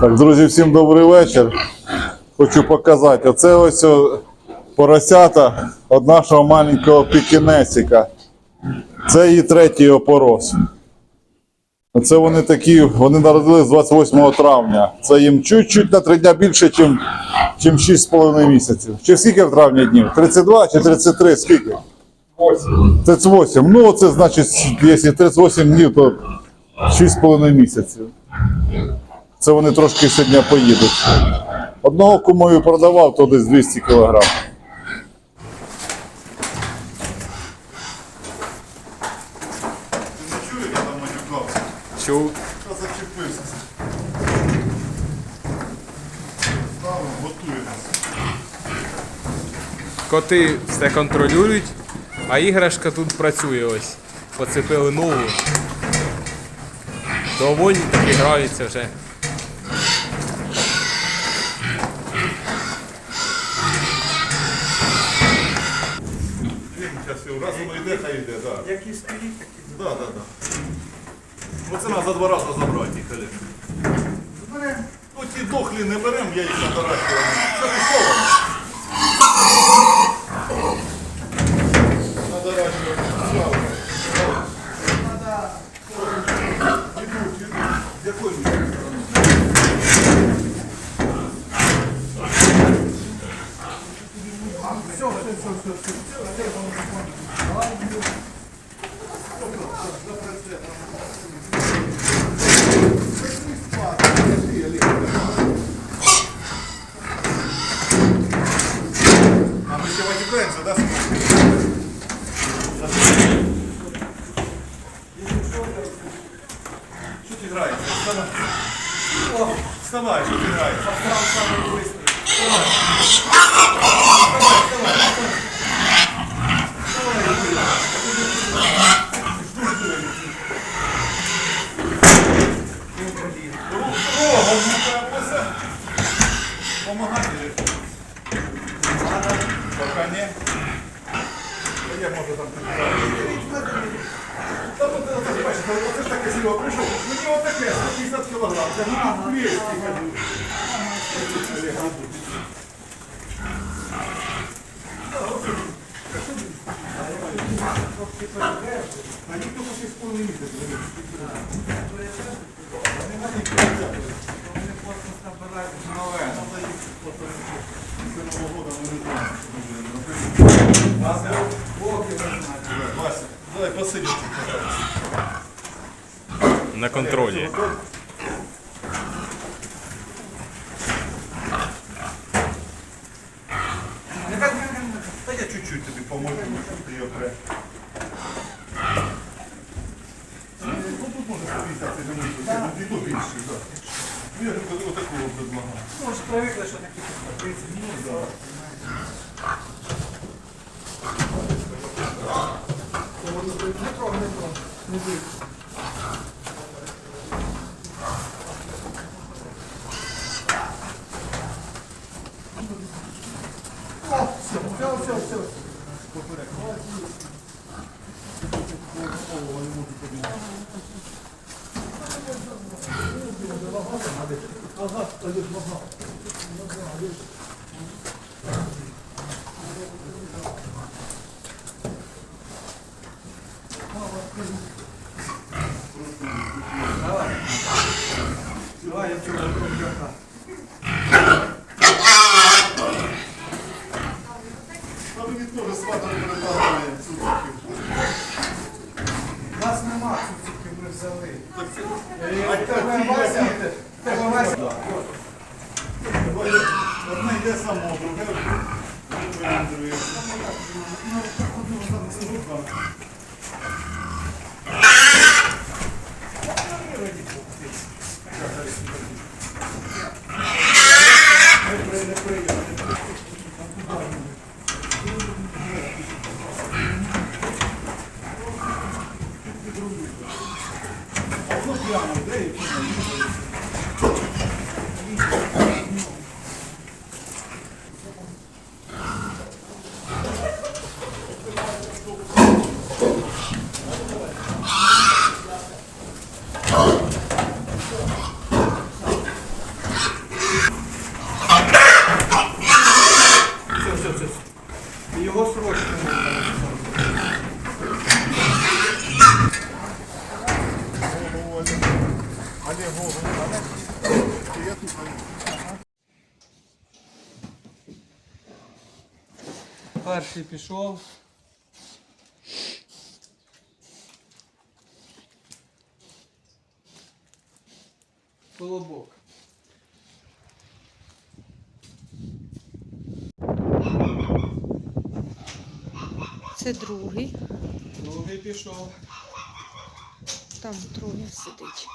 Так, друзі, всім добрий вечір. Хочу показати. Оце ось о, поросята від нашого маленького пікінесика. Це її третій опорос. Оце вони такі, вони народились 28 травня. Це їм чуть-чуть на 3 дня більше, ніж чим 6,5 місяців. Чи скільки в травні днів? 32 чи 33? Скільки? 38. Ну, це значить, якщо 38 днів, то 6,5 місяців. Це вони трошки сьогодні поїдуть. Одного кумою продавав, то десь 200 кг. Чув. Та зачепився. Ставимо, готує нас. Коти все контролюють, а іграшка тут працює ось. Поцепили нову. Доволі таки граються вже. Йде, хай йде, так. Як і стоїть, так і Да, да, да. Оце треба за два рази забрати їх, Олег. Бере. Ну ті дохлі не беремо, я їх надарахую. Це. Ідуть, ідуть. Все, все, все, все, все. Ми ще матюкаємося, да? Що ти граєш? Вставай. Вставай, що ти граєш? Рогом мукаємося. Помагати. Пока не. А Я можу там Та от це ж бачите, оце ж таке сіло прийшов. Мені отаке, 150 кілограм. Це ну плєшки. А їх тільки ще з повний місяць. Вони просто набирають нове. З Нового года ми не знаємо. Боки не знають. Вася, давай посидимо. На контролі. Та я чуть-чуть тобі поможу, щоб ти його пре. Ну, тут може 150 ти не можеш, і то більше, так. Я ж отакого предлагав. Ну, ж привикли, що такі 30 минут. Не трогай, не трогай. Не бий. О, все, все, все, все. Давай, я цього трохи. Та мені теж свата передаває цукерки. Нас нема цуциків, ми взяли. А Тебе Вася, тебе Вася. Одне йде само, друге виндрує. Перший пішов. Колобок. Це другий. Другий пішов. Там троє сидить.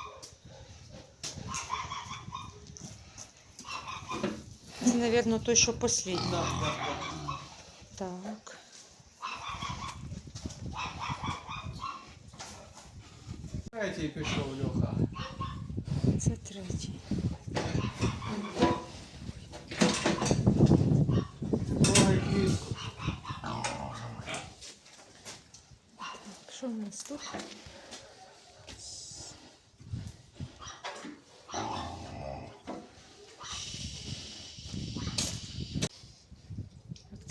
Це, мабуть, той, що послідній. Да, да, да. Так. Третій пішов Льоха. Це третій. Так. Що у нас тут?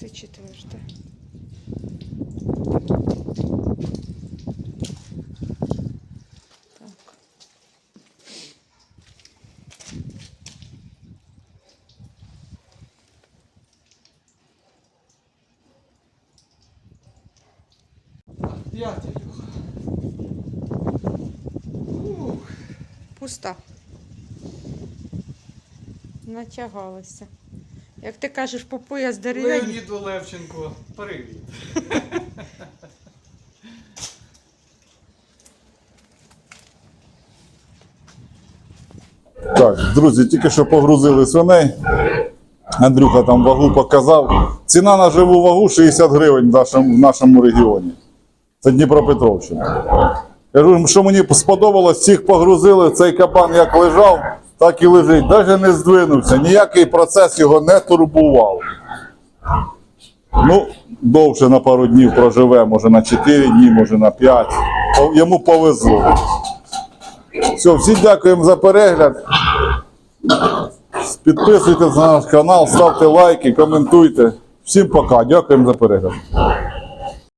Так, Це четверте. Так. Так, п'ятий Пуста. Натягалася. Як ти кажеш, по пояс дерев'яні. Леоніду Левченко, привіт. Так, друзі, тільки що погрузили свиней. Андрюха там вагу показав. Ціна на живу вагу 60 гривень в нашому, в нашому регіоні. Це Дніпропетровщина. Кажу, що мені сподобалось, всіх погрузили, цей кабан як лежав, так і лежить. Навіть не здвинувся, ніякий процес його не турбував. Ну, довше на пару днів проживе, може на 4 дні, може на 5. Йому повезло. Все, всім дякуємо за перегляд. Підписуйтесь на наш канал, ставте лайки, коментуйте. Всім пока. Дякуємо за перегляд.